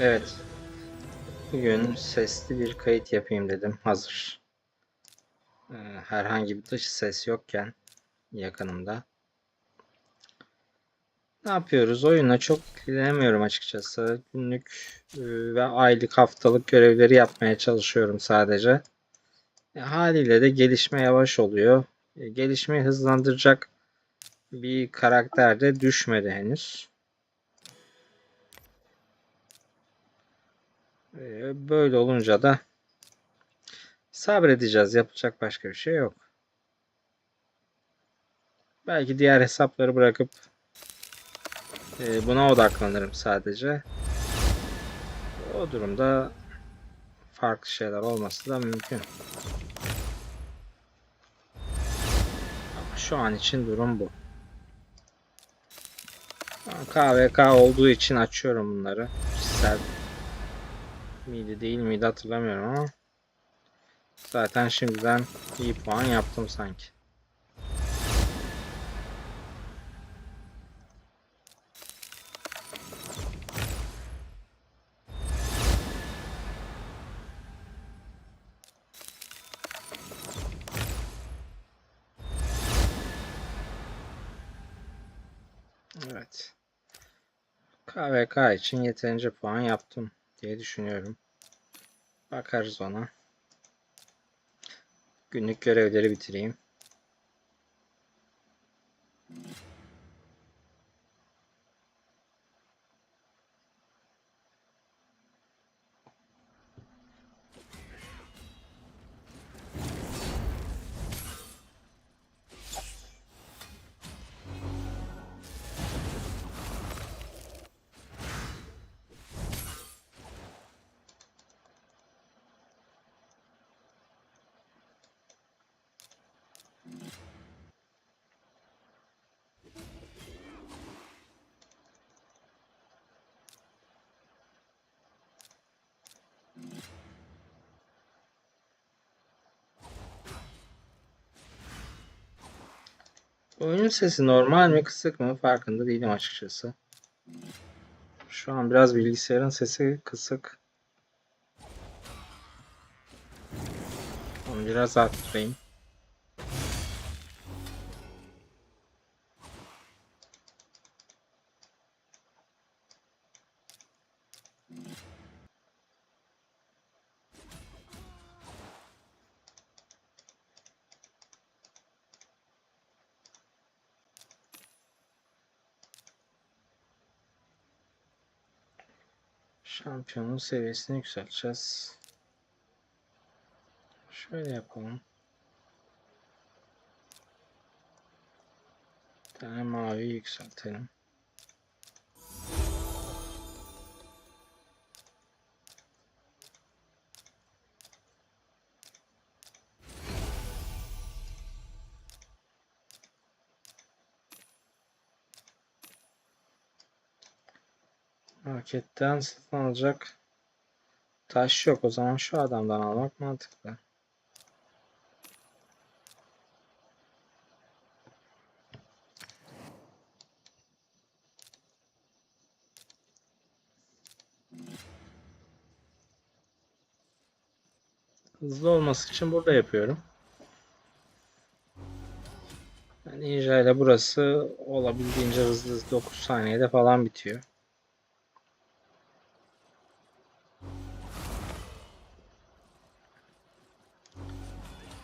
Evet. Bugün sesli bir kayıt yapayım dedim. Hazır. Ee, herhangi bir dış ses yokken yakınımda. Ne yapıyoruz? Oyuna çok ilgilenemiyorum açıkçası. Günlük e, ve aylık haftalık görevleri yapmaya çalışıyorum sadece. E, haliyle de gelişme yavaş oluyor. E, gelişmeyi hızlandıracak bir karakter de düşmedi henüz. Böyle olunca da sabredeceğiz. Yapacak başka bir şey yok. Belki diğer hesapları bırakıp e, buna odaklanırım sadece. O durumda farklı şeyler olması da mümkün. Ama şu an için durum bu. KVK olduğu için açıyorum bunları. Kişisel miydi değil miydi hatırlamıyorum ama zaten şimdiden iyi puan yaptım sanki. Evet. KVK için yeterince puan yaptım diye düşünüyorum. Bakarız ona. Günlük görevleri bitireyim. Oyunun sesi normal mi kısık mı farkında değilim açıkçası. Şu an biraz bilgisayarın sesi kısık. Onu biraz arttırayım. Şampiyonun seviyesini yükselteceğiz. Şöyle yapalım. Bir tane mavi yükseltelim. Marketten satın alacak taş yok. O zaman şu adamdan almak mantıklı. Hızlı olması için burada yapıyorum. Yani Ninja ile burası olabildiğince hızlı 9 saniyede falan bitiyor.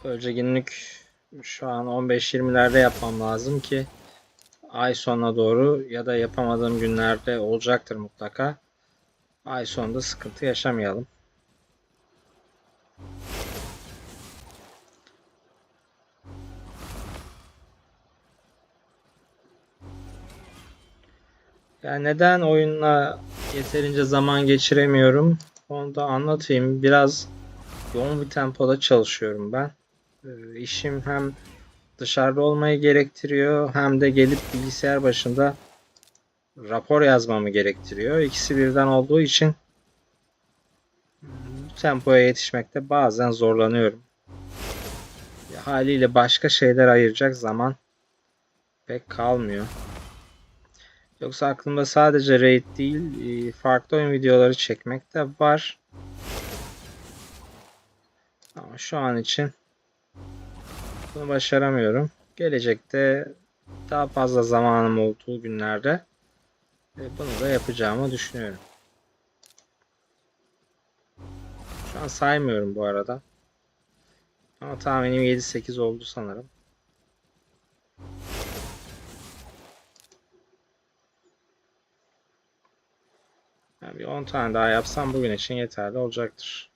Böylece günlük şu an 15-20'lerde yapmam lazım ki ay sonuna doğru ya da yapamadığım günlerde olacaktır mutlaka. Ay sonunda sıkıntı yaşamayalım. Yani neden oyunla yeterince zaman geçiremiyorum? Onu da anlatayım. Biraz yoğun bir tempoda çalışıyorum ben. Ee, işim hem dışarıda olmayı gerektiriyor hem de gelip bilgisayar başında rapor yazmamı gerektiriyor. İkisi birden olduğu için tempoya yetişmekte bazen zorlanıyorum. Haliyle başka şeyler ayıracak zaman pek kalmıyor. Yoksa aklımda sadece raid değil, e, farklı oyun videoları çekmek de var. Ama şu an için bunu başaramıyorum. Gelecekte daha fazla zamanım olduğu günlerde e, bunu da yapacağımı düşünüyorum. Şu an saymıyorum bu arada. Ama tahminim 7-8 oldu sanırım. Yani bir 10 tane daha yapsam bugün için yeterli olacaktır.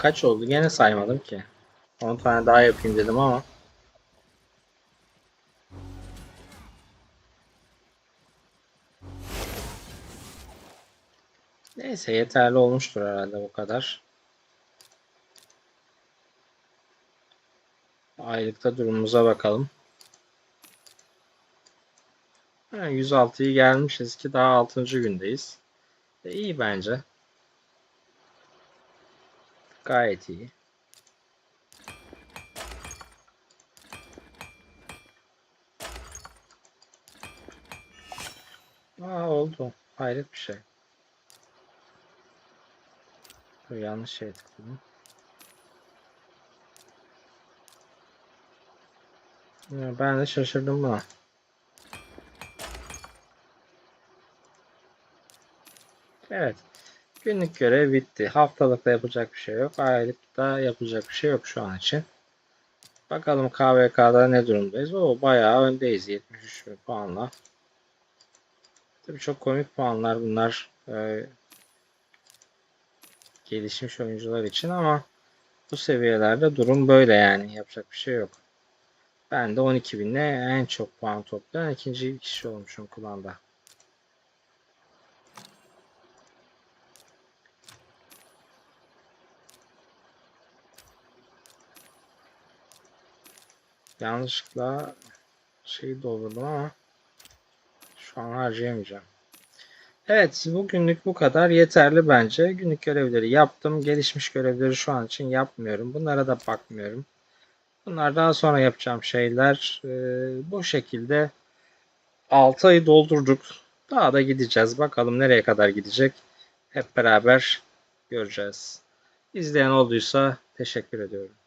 Kaç oldu? Gene saymadım ki. 10 tane daha yapayım dedim ama. Neyse yeterli olmuştur herhalde bu kadar. Aylıkta durumumuza bakalım. Ha, 106'yı gelmişiz ki daha 6. gündeyiz. E, iyi bence. Gayet iyi. Aa oldu. Hayret bir şey. Dur, yanlış şey tıkladım. Ben de şaşırdım buna. Evet. Günlük görev bitti. Haftalıkta yapacak bir şey yok. Aylıkta yapacak bir şey yok şu an için. Bakalım KVK'da ne durumdayız. O bayağı öndeyiz 73 puanla. Tabii çok komik puanlar bunlar. Ee, gelişmiş oyuncular için ama bu seviyelerde durum böyle yani. Yapacak bir şey yok. Ben de 12.000'le en çok puan toplayan ikinci kişi olmuşum klanda. Yanlışlıkla şeyi doldurdum ama şu an harcayamayacağım. Evet bugünlük bu kadar yeterli bence. Günlük görevleri yaptım. Gelişmiş görevleri şu an için yapmıyorum. Bunlara da bakmıyorum. Bunlar daha sonra yapacağım şeyler. Ee, bu şekilde 6 ayı doldurduk. Daha da gideceğiz. Bakalım nereye kadar gidecek. Hep beraber göreceğiz. İzleyen olduysa teşekkür ediyorum.